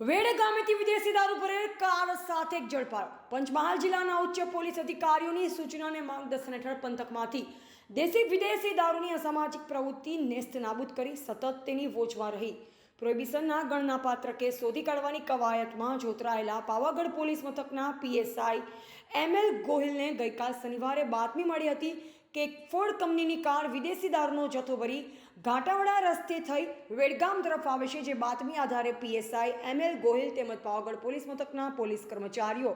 વેડ ગામેથી વિદેશી દારૂ ભરેલ કાર સાથે એક ઝડપાયો. પંચમહાલ જિલ્લાના ઉચ્ચ પોલીસ અધિકારીઓની સૂચનાને માર્ગદર્શન હેઠળ પંથકમાંથી દેશી વિદેશી દારૂની અસામાજિક પ્રવૃત્તિ નેસ્ત નાબૂદ કરી સતત તેની વોચમાં રહી. પ્રોહિબિશનના ગણનાપાત્ર કેસ શોધી કાઢવાની કવાયતમાં જોતરાયેલા પાવાગઢ પોલીસ મથકના પીએસઆઈ એમ એલ ગોહિલને ગઈકાલ શનિવારે બાતમી મળી હતી કે ફોર્ડ કંપનીની કાર વિદેશી દારૂનો જથ્થો ભરી ઘાટાવાડા રસ્તે થઈ વેડગામ તરફ આવે છે, જે બાતમી આધારે પીએસઆઈ એમ એલ ગોહિલ તેમજ પાવાગઢ પોલીસ મથકના પોલીસ કર્મચારીઓ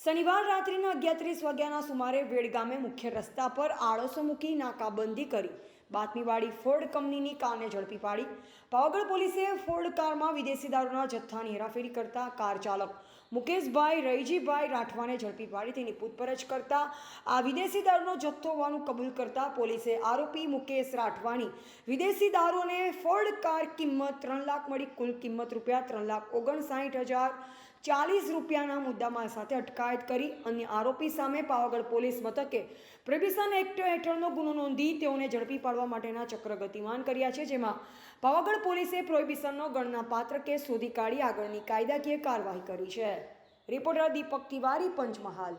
શનિવાર રાત્રિના અગિયાર વાગ્યાના સુમારે વેડગામે મુખ્ય રસ્તા પર આળસો મૂકી નાકાબંધી કરી. બાતમીવાળી ફોર્ડ કંપનીની કારને ઝડપી પાડી. પાવાગઢ પોલીસે ફોર્ડ કારમાં વિદેશી દારૂના જથ્થાની હેરાફેરી કરતા કાર ચાલક મુકેશભાઈ રૈજીભાઈ રાઠવાને ઝડપી પાડી. તેની પૂછપરછ કરતા આ વિદેશી દારૂનો જથ્થો હોવાનું કબૂલ કરતા પોલીસે આરોપી મુકેશ રાઠવાની વિદેશી દારૂને ફોર્ડ કાર કિંમત ત્રણ લાખ મળી કુલ કિંમત રૂપિયા ત્રણ લાખ ઓગણસાઠ હજાર ચાલીસ રૂપિયાના મુદ્દામાલ સાથે અટકાયત કરી અન્ય આરોપી સામે પાવાગઢ પોલીસ મથકે પ્રિબિશન એક્ટ હેઠળનો ગુનો નોંધી તેઓને ઝડપી પાડવા માટેના ચક્ર ગતિમાન કર્યા છે, જેમાં પાવાગઢ પોલીસે પ્રોહિબિશનનો ગણનાપાત્ર કેસ શોધી કાઢી આગળની કાયદાકીય કાર્યવાહી કરી છે. રિપોર્ટર દીપક તિવારી, પંચમહાલ.